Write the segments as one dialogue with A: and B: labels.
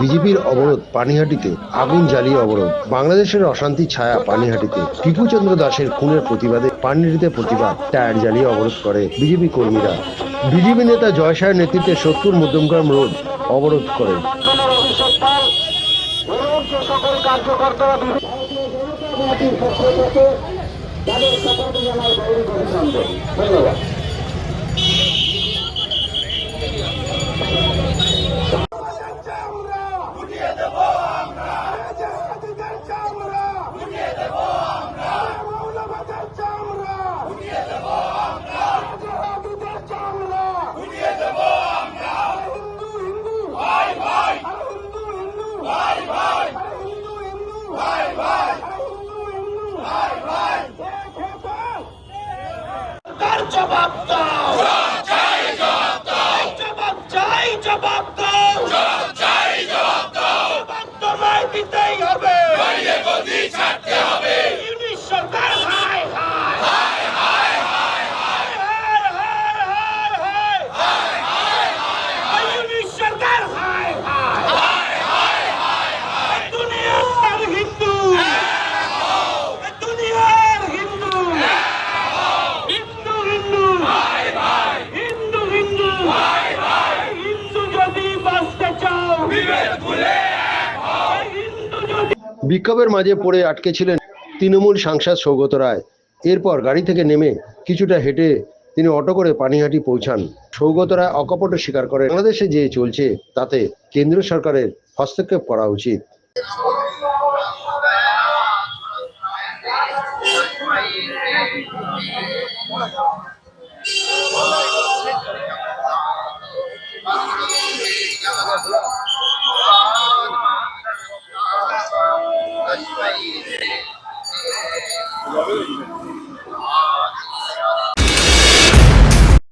A: বিজেপির অবরোধ পানিহাটিতে, আগুন জ্বালিয়ে অবরোধ। বাংলাদেশের অশান্তি ছায়া পানিহাটিতে, টিপুচন্দ্র দাসের খুনের প্রতিবাদে পানিহাটিতে প্রতিবাদ, টায়ার জ্বালিয়ে অবরোধ করে বিজেপি কর্মীরা। বিজেপি নেতা জয় নেতৃত্বে সত্তর মধ্যমগ্রাম রোড অবরোধ
B: সকল
C: মাত্রা
A: বিক্ষোভের মাঝে পড়ে আটকে ছিলেন তৃণমূল সাংসদ সৌগত রায়। এরপর গাড়ি থেকে নেমে কিছুটা হেঁটে তিনি অটো করে পানিহাটি পৌঁছান। সৌগত রায় অকপট স্বীকার করে বাংলাদেশে যে চলছে তাতে কেন্দ্র সরকারের হস্তক্ষেপ করা উচিত।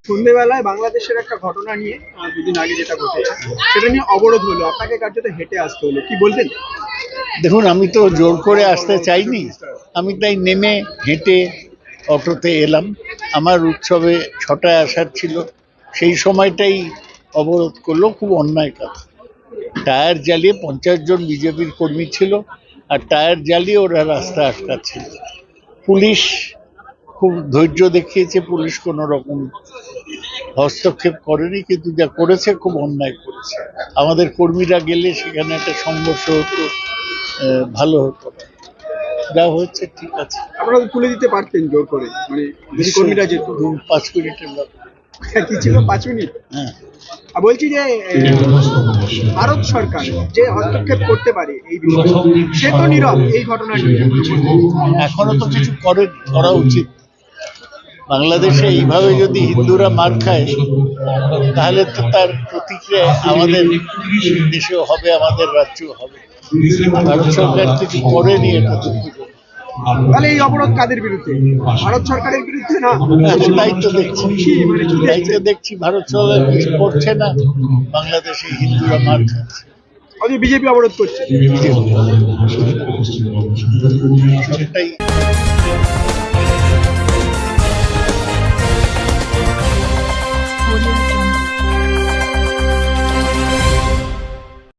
D: সন্ধ্যেবেলায় বাংলাদেশের একটা ঘটনা নিয়ে দুদিন আগে যেটা ঘটেছে, সেটা নিয়ে অবরোধ হলো। আপনাকে কার্যত হেঁটে আসতে হলো। কি বলবেন?
E: দেখুন, আমি তো জোর করে আসতে চাইনি। আমি তাই নেমে হেঁটে অটোতে এলাম। আমার উৎসবে ছটায় আসার ছিল। সেই সময়টাই অবরোধ করল। খুব অন্যায় কথা। টায়ার জ্বালিয়ে পঞ্চাশ জন বিজেপির কর্মী ছিল। আর টায়ার জ্বালিয়ে ওরা রাস্তা আটকাচ্ছিল পুলিশ খুব ধৈর্য দেখিয়েছে পুলিশ কোনো রকম হস্তক্ষেপ করেনি কিন্তু যা করেছে খুব অন্যায় করেছে। আমাদের কর্মীরা গেলে সেখানে একটা সংঘর্ষ হতো ভালো হতো যা হচ্ছে ঠিক আছে।
D: আপনারা তুলে দিতে পারতেন জোর করে মানে যদি কর্মীরা যেত।
E: পাঁচ মিনিটের ব্যাপার
D: কি ছিল? পাঁচ মিনিট?
E: হ্যাঁ।
D: আর বলছি যে ভারত সরকার যে হস্তক্ষেপ করতে পারে এই বিষয়ে সে তো নীরব এই ঘটনা
E: এখনও তো কিছু করে করা উচিত। বাংলাদেশে এইভাবে যদি হিন্দুরা মার খায় তাহলে তো তার প্রতিক্রিয়া আমাদের দেশেও হবে আমাদের রাজ্যেও হবে। ভারত সরকার কিছু করেনি এটা।
D: তাহলে এই অবরোধ কাদের বিরুদ্ধে? ভারত সরকারের বিরুদ্ধে না?
E: দায়িত্ব তাই তো দেখছি।
D: মানে
E: তাই তো দেখছি ভারত সরকার কিছু করছে না বাংলাদেশে হিন্দুরা মার খাচ্ছে।
D: বিজেপি অবরোধ করছে।